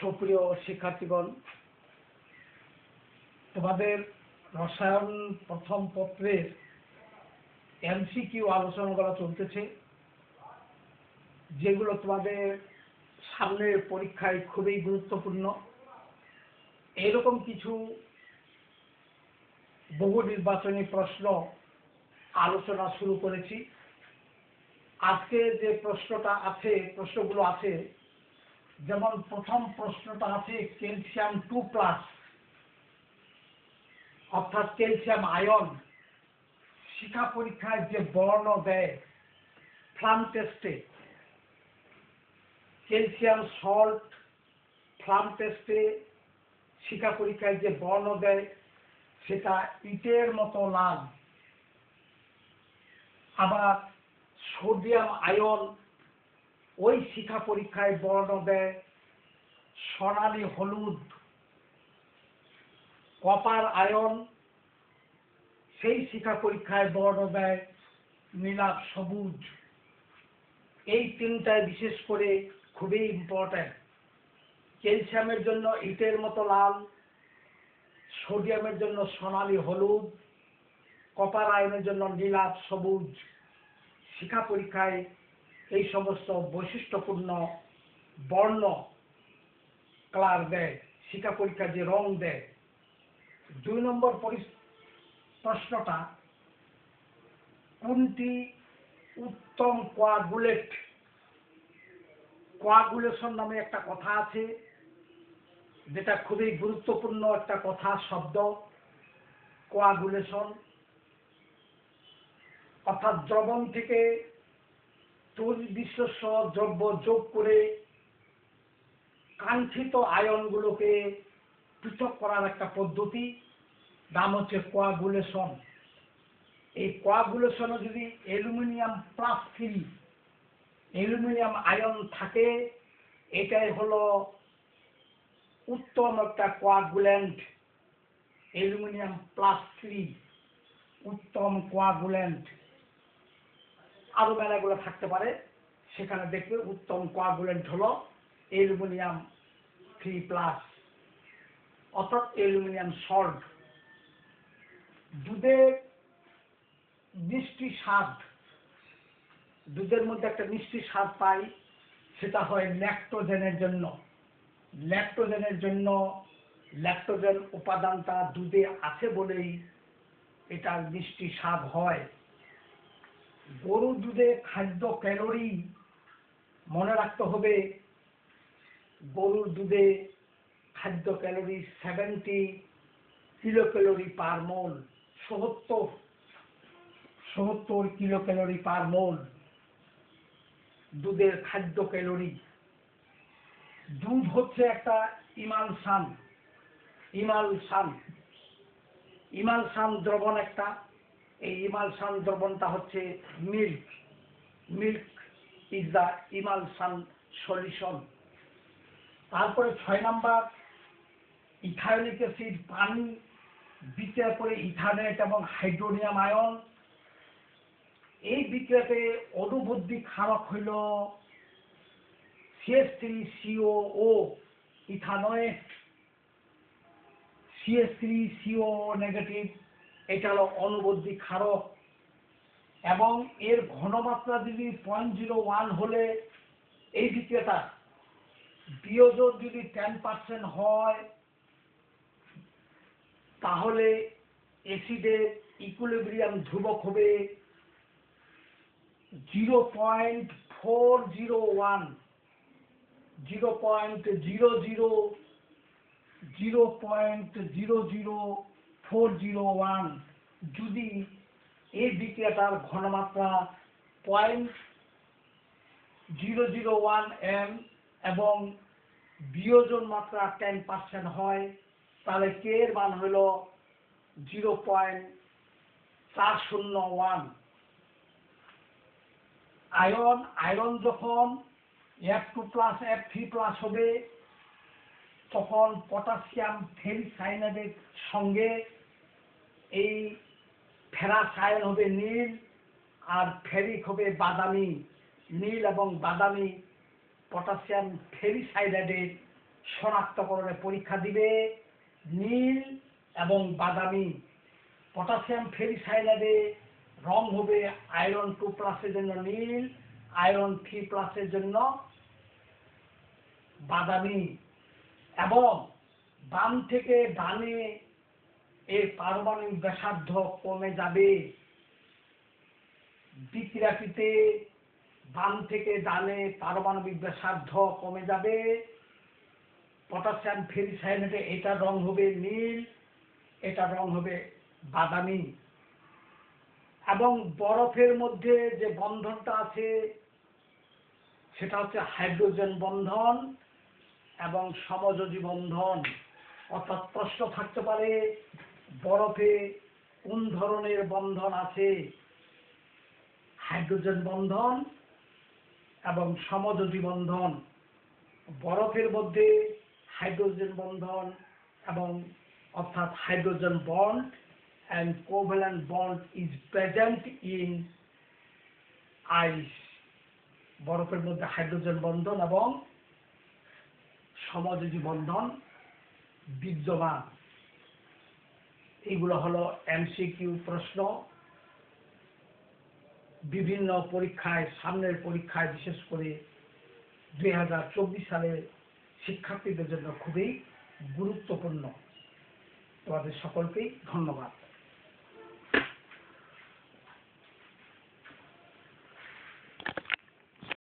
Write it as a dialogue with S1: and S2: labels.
S1: সুপ্রিয় শিক্ষার্থীগণ, তোমাদের রসায়ন প্রথম পত্রের এমসিকিউ আলোচনাগুলো চলতেছে, যেগুলো তোমাদের সামনের পরীক্ষায় খুবই গুরুত্বপূর্ণ। এরকম কিছু বহু নির্বাচনী প্রশ্ন আলোচনা শুরু করেছি। আজকে যে প্রশ্নটা আছে, প্রশ্নগুলো আছে, যেমন প্রথম প্রশ্নটা আছে, ক্যালসিয়াম টু প্লাস, অর্থাৎ ক্যালসিয়াম আয়ন, শিক্ষা পরীক্ষায় যে বর্ণ দেয় ফ্লাম টেস্টে, ক্যালসিয়াম সল্ট ফ্লাম টেস্টে শিক্ষা পরীক্ষায় যে বর্ণ দেয়, সেটা ইটের মতো লাল। আবার সোডিয়াম আয়ন ওই শিক্ষা পরীক্ষায় বর্ণ দেয়। সোনালি হলুদ, কপার আয়ন, সেই শিক্ষা পরীক্ষায় বর্ণ দেয় নীলাভ সবুজ। এই তিনটায় বিশেষ করে খুবই ইম্পর্ট্যান্ট ক্যালসিয়ামের জন্য ইটের মতো লাল, সোডিয়ামের জন্য সোনালি হলুদ, কপার আয়নের জন্য নীলাভ সবুজ। শিক্ষা পরীক্ষায় এই সমস্ত বৈশিষ্ট্যপূর্ণ বর্ণ কালার দেয় শিক্ষা পরীক্ষায় যে রং দেয়। দুই নম্বর প্রশ্নটা, কোনটি উত্তম কোয়াগুলেট কোয়াগুলেশন নামে একটা কথা আছে, যেটা খুবই গুরুত্বপূর্ণ একটা কথা, শব্দ। কোয়াগুলেশন অর্থাৎ দ্রবণ থেকে তৈরি বিশ্বস্ব দ্রব্য যোগ করে কাঙ্ক্ষিত আয়নগুলোকে পৃথক করার একটা পদ্ধতি, নাম হচ্ছে কোয়াগুলেশন। এই কোয়াগুলেশনে যদি aluminium plus three aluminium ion থাকে, এটাই হলো উত্তম একটা কোয়াগুল্যান্ট অ্যালুমিনিয়াম প্লাস থ্রি উত্তম কোয়াগুল্যান্ট আরও মেলাগুলো থাকতে পারে। সেখানে দেখবে উত্তম কোয়াগুলেন্ট হলো অ্যালুমিনিয়াম থ্রি প্লাস অর্থাৎ অ্যালুমিনিয়াম সল্ট দুধের মিষ্টি স্বাদ, দুধের মধ্যে একটা মিষ্টি স্বাদ পাই, সেটা হয় ল্যাক্টোজেনের জন্য। ল্যাক্টোজেনের জন্য ল্যাক্টোজেন উপাদানটা দুধে আছে বলেই এটার মিষ্টি স্বাদ হয়। গরুর দুধে খাদ্য ক্যালোরি মনে রাখতে হবে। গরুর দুধে খাদ্য calorie seventy kilo calorie per mole, সত্তর সত্তর কিলো ক্যালোরি পার মোল। দুধের খাদ্য ক্যালোরি। দুধ হচ্ছে একটা ইমালসান ইমালসান ইমালসান দ্রবণ একটা এই ইমালসান দ্রবণটা হচ্ছে milk. Milk is the emulsion solution. তারপরে ছয় নাম্বার ইথায়োনিক অ্যাসিড, পানি বিক্রিয়া করে ইথানেট এবং হাইড্রোনিয়াম আয়ন। এই বিক্রিয়াতে অনুবদ্ধি খারাপ হইল CS three CO O ethanoate CS three CO negative. এটা হলো অনুবদ্ধি ক্ষারক। এবং এর ঘনমাত্রা যদি পয়েন্ট জিরো ওয়ান হলে, এই বিক্রিয়াটা বিয়োজন যদি টেন পার্সেন্ট হয়, তাহলে অ্যাসিডের ইকুলিব্রিয়াম ধ্রুবক হবে zero point four zero one zero point zero zero zero point zero zero four zero one যদি এই বিক্রিয়াটার ঘনমাত্রা point zero zero one M এবং বিয়োজন মাত্রা টেন পার্সেন্ট হয়, তাহলে কে এর মান হলো জিরো পয়েন্ট চার শূন্য ওয়ান আয়ন, আয়রন যখন F two plus F three plus হবে, তখন পটাশিয়াম ফেরিসাইনাইডের সঙ্গে এই ফেরাস আয়ন হবে নীল আর ফেরিক হবে বাদামি। নীল এবং বাদামি পটাশিয়াম ফেরিসাইডের শনাক্তকরণে পরীক্ষা দিবে। নীল এবং বাদামি পটাশিয়াম ফেরিসাইডে রং হবে আয়রন টু প্লাসের জন্য নীল, আয়রন থ্রি প্লাসের জন্য বাদামি এবং বাম থেকে ডানে পারমাণবিক ব্যাসার্ধ কমে যাবে। বিক্রিয়াটিতে বাম থেকে ডানে পারমাণবিক ব্যাসার্ধ কমে যাবে। পটাশিয়াম ফেরিসাইনেটে এটা রং হবে নীল, এটা রং হবে বাদামি। এবং বরফের মধ্যে যে বন্ধনটা আছে, সেটা হচ্ছে হাইড্রোজেন বন্ধন এবং সমযোজী বন্ধন। অর্থাৎ প্রশ্ন থাকতে পারে বরফে কোন ধরনের বন্ধন আছে? হাইড্রোজেন বন্ধন এবং সমযোজী বন্ধন। বরফের মধ্যে হাইড্রোজেন বন্ধন এবং অর্থাৎ hydrogen bond and covalent bond is present in ice বরফের মধ্যে হাইড্রোজেন বন্ধন এবং সমযোজী বন্ধন বিদ্যমান। এগুলো হলো এমসিকিউ প্রশ্ন। বিভিন্ন পরীক্ষায়, সামনের পরীক্ষায় বিশেষ করে দুই হাজার চব্বিশ সালের শিক্ষার্থীদের জন্য খুবই গুরুত্বপূর্ণ। তোমাদের সকলকেই ধন্যবাদ।